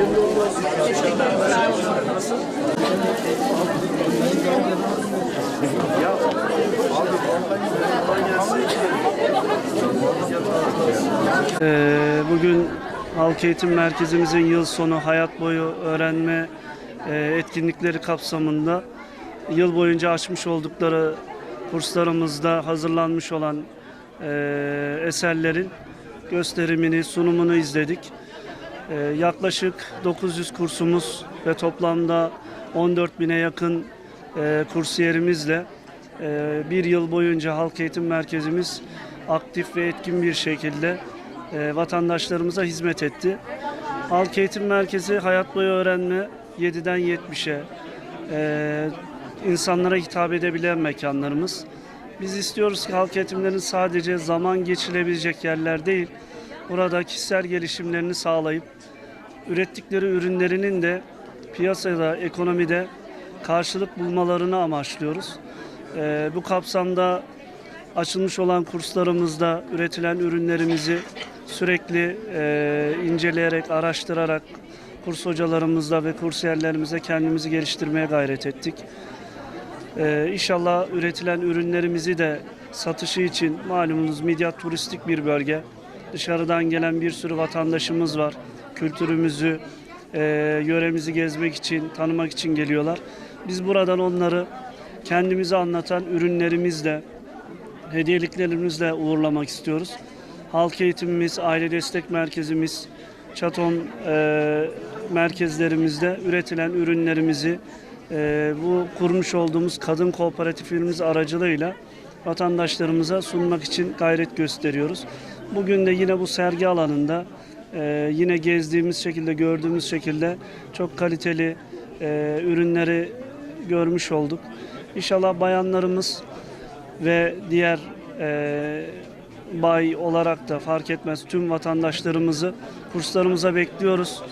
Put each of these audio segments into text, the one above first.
Ee, Bugün Halk Eğitim Merkezimizin yıl sonu hayat boyu öğrenme e, etkinlikleri kapsamında yıl boyunca açmış oldukları kurslarımızda hazırlanmış olan e, eserlerin gösterimini, sunumunu izledik. E, Yaklaşık 900 kursumuz ve toplamda 14 bine yakın e, kursiyerimizle e, bir yıl boyunca Halk Eğitim Merkezimiz aktif ve etkin bir şekilde e, vatandaşlarımıza hizmet etti. Halk Eğitim Merkezi hayat boyu öğrenme 7'den 70'e e, insanlara hitap edebilen mekanlarımız. Biz istiyoruz ki halk eğitimlerinin sadece zaman geçilebilecek yerler değil, burada kişisel gelişimlerini sağlayıp ürettikleri ürünlerinin de piyasada, ekonomide karşılık bulmalarını amaçlıyoruz. Ee, bu kapsamda açılmış olan kurslarımızda üretilen ürünlerimizi sürekli e, inceleyerek, araştırarak kurs hocalarımızla ve kursiyerlerimize kendimizi geliştirmeye gayret ettik. Ee, inşallah üretilen ürünlerimizi de satışı için malumunuz Midyat turistik bir bölge. Dışarıdan gelen bir sürü vatandaşımız var. Kültürümüzü, e, yöremizi gezmek için, tanımak için geliyorlar. Biz buradan onları kendimizi anlatan ürünlerimizle, hediyeliklerimizle uğurlamak istiyoruz. Halk eğitimimiz, aile destek merkezimiz, Çatom e, merkezlerimizde üretilen ürünlerimizi e, bu kurmuş olduğumuz kadın kooperatifimiz aracılığıyla vatandaşlarımıza sunmak için gayret gösteriyoruz. Bugün de yine bu sergi alanında e, yine gezdiğimiz şekilde, gördüğümüz şekilde çok kaliteli e, ürünleri görmüş olduk. İnşallah bayanlarımız ve diğer e, bay olarak da fark etmez tüm vatandaşlarımızı kurslarımıza bekliyoruz.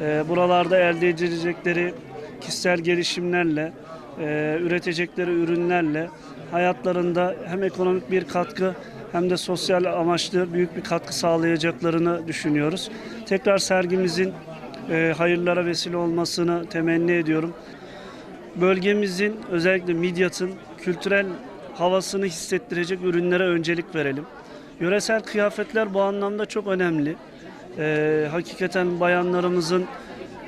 E, buralarda elde edilecekleri kişisel gelişimlerle, e, üretecekleri ürünlerle hayatlarında hem ekonomik bir katkı hem de sosyal amaçlı büyük bir katkı sağlayacaklarını düşünüyoruz. Tekrar sergimizin e, hayırlara vesile olmasını temenni ediyorum bölgemizin özellikle Midyat'ın kültürel havasını hissettirecek ürünlere öncelik verelim. Yöresel kıyafetler bu anlamda çok önemli. Ee, hakikaten bayanlarımızın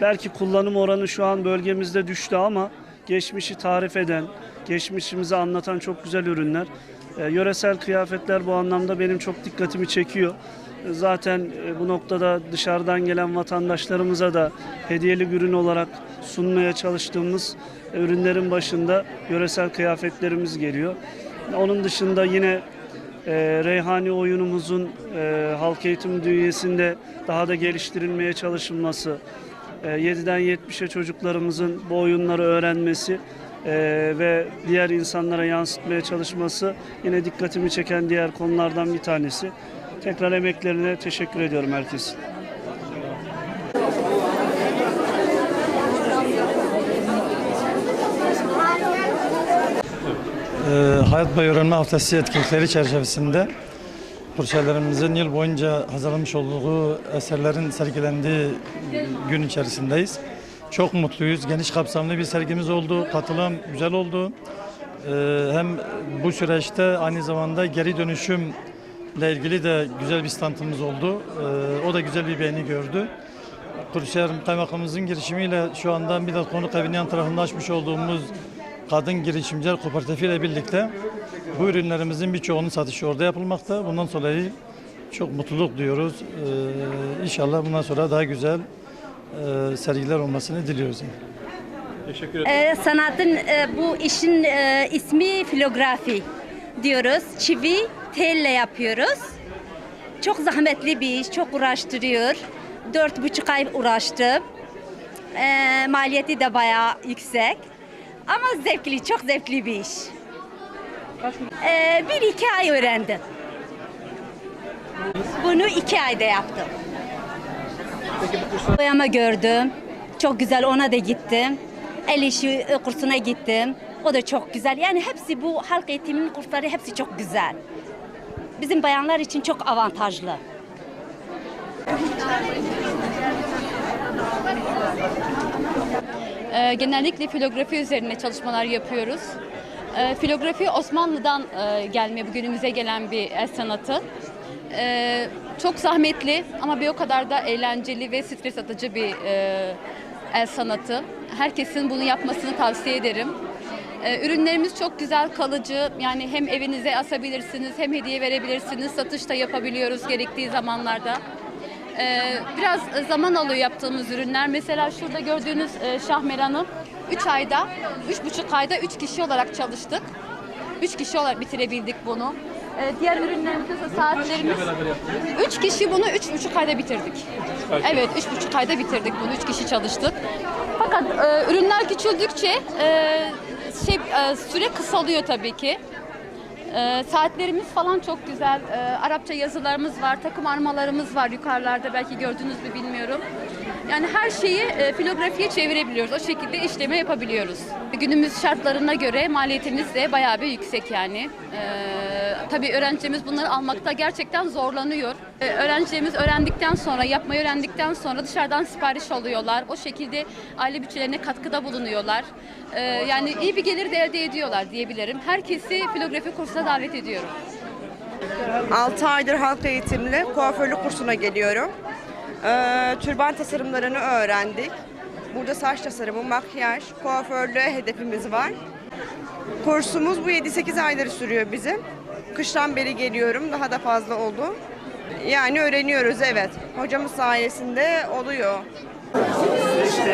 belki kullanım oranı şu an bölgemizde düştü ama geçmişi tarif eden, geçmişimizi anlatan çok güzel ürünler. Ee, yöresel kıyafetler bu anlamda benim çok dikkatimi çekiyor. Zaten e, bu noktada dışarıdan gelen vatandaşlarımıza da hediyelik ürün olarak sunmaya çalıştığımız ürünlerin başında yöresel kıyafetlerimiz geliyor. Onun dışında yine e, Reyhani oyunumuzun e, halk eğitim dünyasında daha da geliştirilmeye çalışılması, e, 7'den 70'e çocuklarımızın bu oyunları öğrenmesi e, ve diğer insanlara yansıtmaya çalışması yine dikkatimi çeken diğer konulardan bir tanesi. Tekrar emeklerine teşekkür ediyorum herkesin. Ee, Hayat Boyu Öğrenme Haftası etkinlikleri çerçevesinde kursiyerlerimizin yıl boyunca hazırlamış olduğu eserlerin sergilendiği gün içerisindeyiz. Çok mutluyuz. Geniş kapsamlı bir sergimiz oldu. Katılım güzel oldu. Ee, hem bu süreçte aynı zamanda geri dönüşümle ilgili de güzel bir standımız oldu. Ee, o da güzel bir beğeni gördü. Kursiyer Kaymakamımızın girişimiyle şu anda Midat Konuk Evi'nin yan tarafında açmış olduğumuz Kadın Girişimciler Kooperatifi ile birlikte bu ürünlerimizin birçoğunun satışı orada yapılmakta. Bundan dolayı çok mutluluk duyuyoruz. Ee, inşallah bundan sonra daha güzel e, sergiler olmasını diliyoruz. Ee, sanatın e, bu işin e, ismi filografi diyoruz. Çivi telle yapıyoruz. Çok zahmetli bir iş, çok uğraştırıyor. Dört buçuk ay uğraştım. Ee, maliyeti de bayağı yüksek. Ama zevkli, çok zevkli bir iş. Ee, bir iki ay öğrendim. Bunu iki ayda yaptım. Boyama gördüm. Çok güzel ona da gittim. El işi e, kursuna gittim. O da çok güzel. Yani hepsi bu halk eğitiminin kursları hepsi çok güzel. Bizim bayanlar için çok avantajlı. Ee, genellikle filografi üzerine çalışmalar yapıyoruz. Ee, filografi Osmanlı'dan e, gelme, bugünümüze gelen bir el sanatı. Ee, çok zahmetli ama bir o kadar da eğlenceli ve stres atıcı bir e, el sanatı. Herkesin bunu yapmasını tavsiye ederim. Ee, ürünlerimiz çok güzel, kalıcı. Yani hem evinize asabilirsiniz, hem hediye verebilirsiniz. Satış da yapabiliyoruz gerektiği zamanlarda. Ee, biraz zaman alıyor yaptığımız ürünler. Mesela şurada gördüğünüz e, şahmeranı 3 ayda, 3,5 ayda 3 kişi olarak çalıştık. 3 kişi olarak bitirebildik bunu. Ee, diğer ürünlerimiz ise saatlerimiz. 3 kişi bunu 3,5 ayda bitirdik. Evet, 3,5 ayda bitirdik bunu. 3 kişi çalıştık. Fakat e, ürünler küçüldükçe e, şey e, süre kısalıyor tabii ki. Ee, saatlerimiz falan çok güzel. Ee, Arapça yazılarımız var, takım armalarımız var yukarılarda belki gördünüz mü bilmiyorum. Yani her şeyi e, filografiye çevirebiliyoruz. O şekilde işleme yapabiliyoruz. Günümüz şartlarına göre maliyetimiz de bayağı bir yüksek yani. Ee, tabii öğrencilerimiz bunları almakta gerçekten zorlanıyor. Ee, öğrencilerimiz öğrendikten sonra, yapmayı öğrendikten sonra dışarıdan sipariş alıyorlar. O şekilde aile bütçelerine katkıda bulunuyorlar. Yani iyi bir gelir de elde ediyorlar diyebilirim. Herkesi filografi kursuna davet ediyorum. 6 aydır halk eğitimli kuaförlük kursuna geliyorum. Ee, türban tasarımlarını öğrendik. Burada saç tasarımı, makyaj, kuaförlüğe hedefimiz var. Kursumuz bu 7-8 aydır sürüyor bizim. Kıştan beri geliyorum, daha da fazla oldu. Yani öğreniyoruz evet. Hocamız sayesinde oluyor. Beşte